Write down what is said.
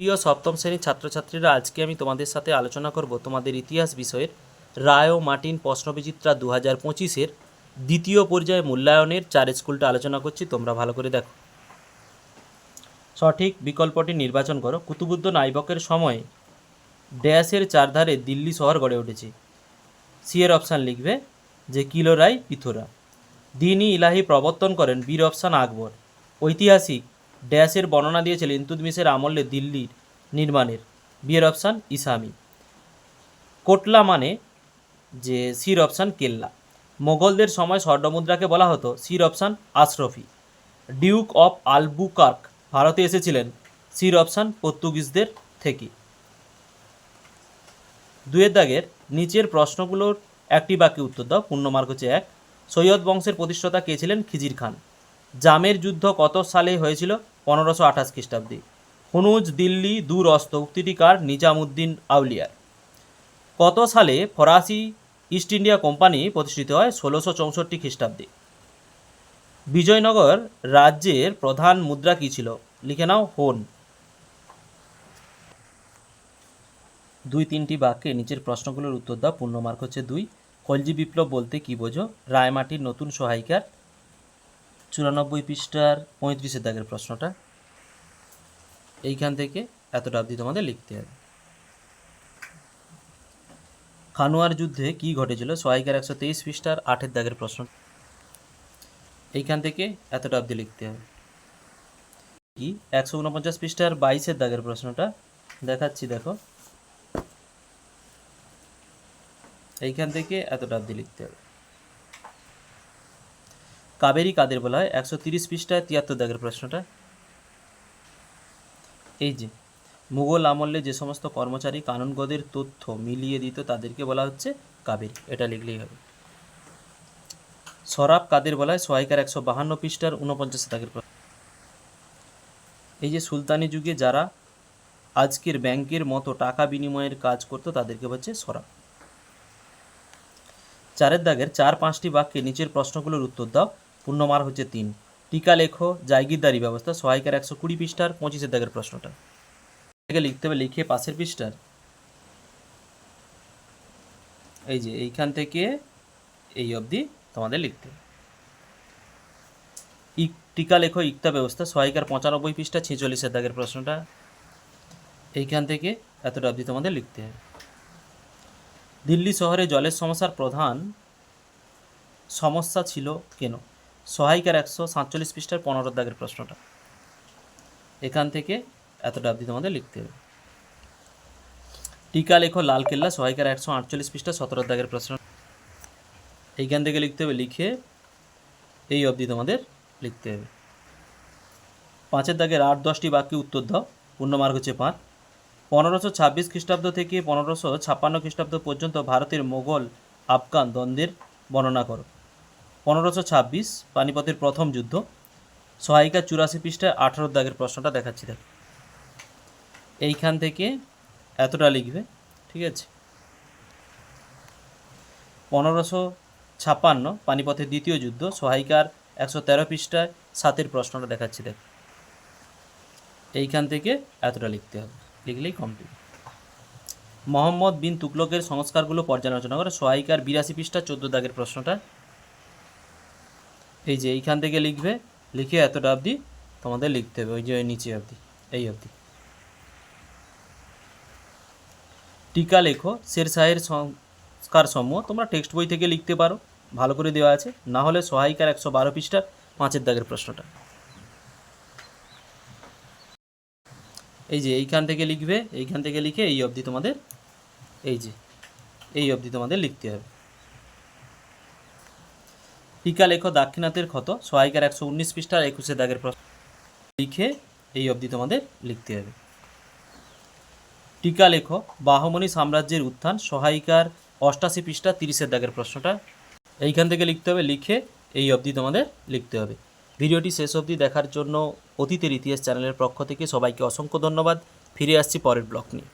প্রিয় সপ্তম শ্রেণির ছাত্রছাত্রীরা আজকে আমি তোমাদের সাথে আলোচনা করব তোমাদের ইতিহাস বিষয়ের রায় ও মার্টিন প্রশ্নবিচিত্রা দু হাজার পঁচিশের দ্বিতীয় পর্যায়ে মূল্যায়নের চার স্কুলটা আলোচনা করছি, তোমরা ভালো করে দেখো। সঠিক বিকল্পটি নির্বাচন করো। কুতুবুদ্দিন নাইবকের সময়ে ড্যাশের চারধারে দিল্লি শহর গড়ে উঠেছে। সি এর অপশান লিখবে যে কিলোরাই পিথোরা। দিনই ইলাহি প্রবর্তন করেন বীর অপশান আকবর। ঐতিহাসিক ড্যাশের বর্ণনা দিয়েছিলেন ইন্তুদমিসের আমলে দিল্লির নির্মাণের। বিয়ের অপশান ইসামি। কোটলা মানে যে সির অপশান কেল্লা। মোগলদের সময় স্বর্ণমুদ্রাকে বলা হতো সির অপশান আশরফি। ডিউক অফ আলবুকার্ক ভারতে এসেছিলেন সির অপশান পর্তুগিজদের থেকে। দুয়ের দাগের নিচের প্রশ্নগুলোর একটি বাকি উত্তর দাও। পূর্ণমার্গ হচ্ছে এক। সৈয়দ বংশের প্রতিষ্ঠাতা কে ছিলেন খিজির খান? জামের যুদ্ধ কত সালে হয়েছিল? পনেরোশো আঠাশ খ্রিস্টাব্দে। হুনুজ, দিল্লি দূর অস্ত উক্তিটি কার নিজামুদ্দিন আউলিয়ার। কত সালে ফরাসি ইস্ট ইন্ডিয়া কোম্পানি প্রতিষ্ঠিত হয়? ষোলোশো চৌষট্টি খ্রিস্টাব্দে। বিজয়নগর রাজ্যের প্রধান মুদ্রা কী ছিল? লিখে নাও, হোন। দুই তিনটি বাক্যে নিচের প্রশ্নগুলোর উত্তর দাও পূর্ণমার্ক হচ্ছে দুই। খলজি বিপ্লব বলতে কী বোঝো? রায়মাটির নতুন সহায়িকার চুরানব্বই পৃষ্ঠার পঁয়ত্রিশের দাগের প্রশ্নটা, এইখান থেকে এতটা অবধি তোমাদের লিখতে হবে। খানোয়ার যুদ্ধে কি ঘটেছিল? সহায়িকার একশো তেইশ পৃষ্ঠার আটের দাগের প্রশ্ন। এইখান থেকে এতটা অবধি লিখতে হবে। কি? একশো উনপঞ্চাশ পৃষ্ঠার বাইশের দাগের প্রশ্নটা দেখাচ্ছি, দেখো। এইখান থেকে এতটা অবধি লিখতে হবে। কাবেরী কাদের বলা হয়? একশো তিরিশ পৃষ্ঠায় তিয়াত্তর দাগের প্রশ্নটা। এই যে, মুঘল আমলে যে সমস্ত কর্মচারী কানুনগদের তথ্য মিলিয়ে দিত, তাদেরকে বলা হচ্ছে কাবেরী। এটা লিখলেই হবে। সরাব কাদের বলা হয়? সহায়িকার একশো বাহান্ন পৃষ্ঠার উনপঞ্চাশ দাগের প্রশ্ন। এই যে, সুলতানি যুগে যারা আজকের ব্যাংকের মতো টাকা বিনিময়ের কাজ করতো, তাদেরকে হচ্ছে সরাব। চারের দাগের চার পাঁচটি বাক্যে নিচের প্রশ্নগুলোর উত্তর দাও। পূর্ণমার হচ্ছে তিন। টিকা লেখো, জায়গিরদারি ব্যবস্থা, সহায়িকার একশো কুড়ি পৃষ্ঠার পঁচিশের দাগের প্রশ্নটা। এটাকে লিখতে হবে লিখে পাশের পৃষ্ঠার। এই যে এইখান থেকে এই অবধি তোমাদের লিখতে ইক, টিকা লেখো, ইকতা ব্যবস্থা, সহায়িকার পঁচানব্বই পৃষ্ঠা, ছেচল্লিশের দাগের প্রশ্নটা। এইখান থেকে এতটা অবধি তোমাদের লিখতে হবে। দিল্লি শহরে জলের সমস্যার প্রধান সমস্যা ছিল কেন? সহায়িকার একশো সাতচল্লিশ পৃষ্ঠার পনেরো দাগের প্রশ্নটা। এখান থেকে এতটা অবধি তোমাদের লিখতে হবে। টিকা লেখো লালকেল্লা সহায়িকার একশো আটচল্লিশ পৃষ্ঠা, সতেরো দাগের প্রশ্ন। এইখান থেকে লিখতে হবে, লিখে এই অবধি তোমাদের লিখতে হবে। পাঁচের দাগের আট দশটি বাক্যে উত্তর দাও পূর্ণমার্গ হচ্ছে পাঁচ। পনেরোশো ছাব্বিশ খ্রিস্টাব্দ থেকে পনেরোশো ছাপ্পান্ন খ্রিস্টাব্দ পর্যন্ত ভারতের মোগল, আফগান দ্বন্দ্বের বর্ণনা করো। পনেরোশো ছাব্বিশ পানিপথের প্রথম যুদ্ধ। সহায়িকা চুরাশি পৃষ্ঠায় আঠারো দাগের প্রশ্নটা দেখাচ্ছি, দেখ। এইখান থেকে এতটা লিখবে, ঠিক আছে? পনেরোশো ছাপ্পান্ন পানিপথের দ্বিতীয় যুদ্ধ, সহায়িকার একশো তেরো পৃষ্ঠায় সাতের প্রশ্নটা দেখাচ্ছি, দেখ। এইখান থেকে এতটা লিখতে হবে, লিখলেই কমপ্লিট মোহাম্মদ বিন তুকলকের সংস্কারগুলো পর্যালোচনা করে সহায়িকার বিরাশি পৃষ্ঠা চোদ্দ দাগের প্রশ্নটা এই যে এইখান থেকে লিখবে, লিখে এতটা অবধি তোমাদের লিখতে হবে, ওই যে নিচে অবধি, এই অবধি। টিকা লেখো, শের শাহের সংস্কার সমূহ, তোমরা টেক্সট বই থেকে লিখতে পারো, ভালো করে দেওয়া আছে। না হলে সহায়িকার একশো বারো পৃষ্ঠার পাঁচের দাগের প্রশ্নটা। এই যে এইখান থেকে লিখবে, এইখান থেকে লিখে এই অবধি তোমাদের, এই যে, এই অবধি তোমাদের লিখতে হবে। টিকা লেখো দাক্ষিণাতের ক্ষত সহায়িকার একশো উনিশ পৃষ্ঠার একুশে দাগের প্রশ্ন। লিখে এই অবধি তোমাদের লিখতে হবে। টিকা লেখো বাহমনি সাম্রাজ্যের উত্থান সহায়িকার অষ্টাশি পৃষ্ঠা তিরিশের দাগের প্রশ্নটা। এইখান থেকে লিখতে হবে, লিখে এই অবধি তোমাদের লিখতে হবে। ভিডিওটি শেষ অবধি দেখার জন্য অতীতের ইতিহাস চ্যানেলের পক্ষ থেকে সবাইকে অসংখ্য ধন্যবাদ। ফিরে আসছি পরের ব্লক নিয়ে।